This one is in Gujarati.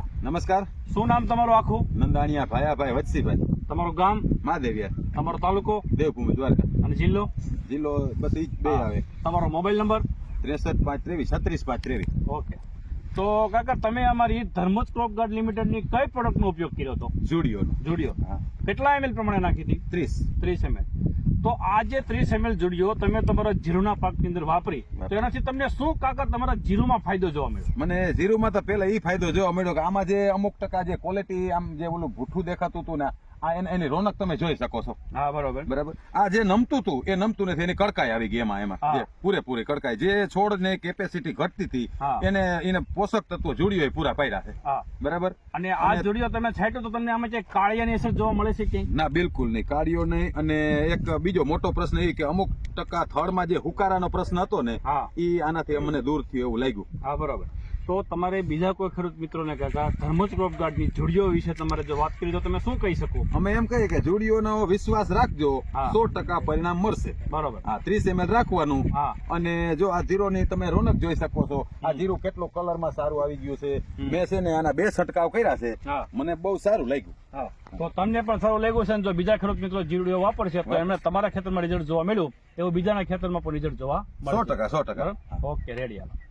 નમસ્કાર. શું નામ તમારું આખું? નંદાણીયા ભાયાભાઈ વત્સીભાઈ. તમારું ગામ? મહાદેવિયા. તમારો તાલુકો? દેવભૂમિ દ્વારકા. અને જિલ્લો? જિલ્લો બસ ઈ જ બે આવે. તમારો મોબાઈલ નંબર? ત્રેસઠ પાંચ ત્રેવીસ છત્રીસ પાંચ ત્રેવીસ. ઓકે. તો કાકા તમે અમારી ધર્મજ ક્રોપ ગાર્ડ લિમિટેડની કઈ પ્રોડક્ટનો ઉપયોગ કર્યો હતો? જુડિયો. જુડિયો કેટલા એમએલ પ્રમાણે નાખી હતી? ત્રીસ. ત્રીસ એમએલ. તો આ જે ત્રીસ એમએલ જોડ્યો તમે તમારા જીરુના પાકની અંદર વાપરી તો એનાથી તમને શું કાકા તમારા જીરુમાં ફાયદો જોવા મળ્યો? મને જીરુમાં તો પેલા એ ફાયદો જોવા મળ્યો કે આમાં જે અમુક ટકા જે ક્વોલિટી આમ જે ઓલું ભૂઠું દેખાતું હતું ને આ એન- રોનક તમે જોઈ શકો છો. હા બરોબર. બરાબર? આ જે નમતું હતું એ નમતું નથી એની કડકાઈ આવી ગઈ એમાં એમાં. પૂરેપૂરી કડકાઈ. જે છોડ ને કેપેસિટી ઘટતી હતી એને એને પોષક તત્વો જુડીઓ પૂરા પાડ્યા છે. બરાબર? અને આ જોડ્યો તમે છાંટ્યો તો તમને આમાં કાળિયાની અસર જોવા મળે છે કે ના બિલકુલ નહીં. કાળિયો નહીં. અને એક બીજો મોટો પ્રશ્ન એ કે અમુક ટકા થળમાં જે હુકારાનો પ્રશ્ન હતો ને એ આનાથી અમને દૂર થયું એવું લાગ્યું. હા બરોબર. તો તમારે બીજા કોઈ ખેડૂત મિત્રોને કાકા ધર્મજ ક્રોપ ગાર્ડની જુડિયો વિશે તમારે જો વાત કરી તો તમે શું કહી શકો? અમે એમ કહીએ કે જોડીઓનો વિશ્વાસ રાખજો સો ટકા પરિણામ મળશે. બરોબર. હા ત્રીસ એમએલ રાખવાનું. અને જો આ જીરોની તમે રોનક જોઈ શકો છો આ જીરું કેટલો કલરમાં સારું આવી ગયું છે. મેં છે ને આના બે છંટકાવ કર્યા છે. મને બહુ સારું લાગ્યું. તો તમને પણ સારું લાગ્યું છે જો બીજા ખેડૂત મિત્રો જીરડીઓ વાપરશે તો એમને તમારા ખેતરમાં રિઝલ્ટ જોવા મળ્યું એવું બીજાના ખેતરમાં પણ રિઝલ્ટ જોવા સો ટકા સો ટકા. Okay ready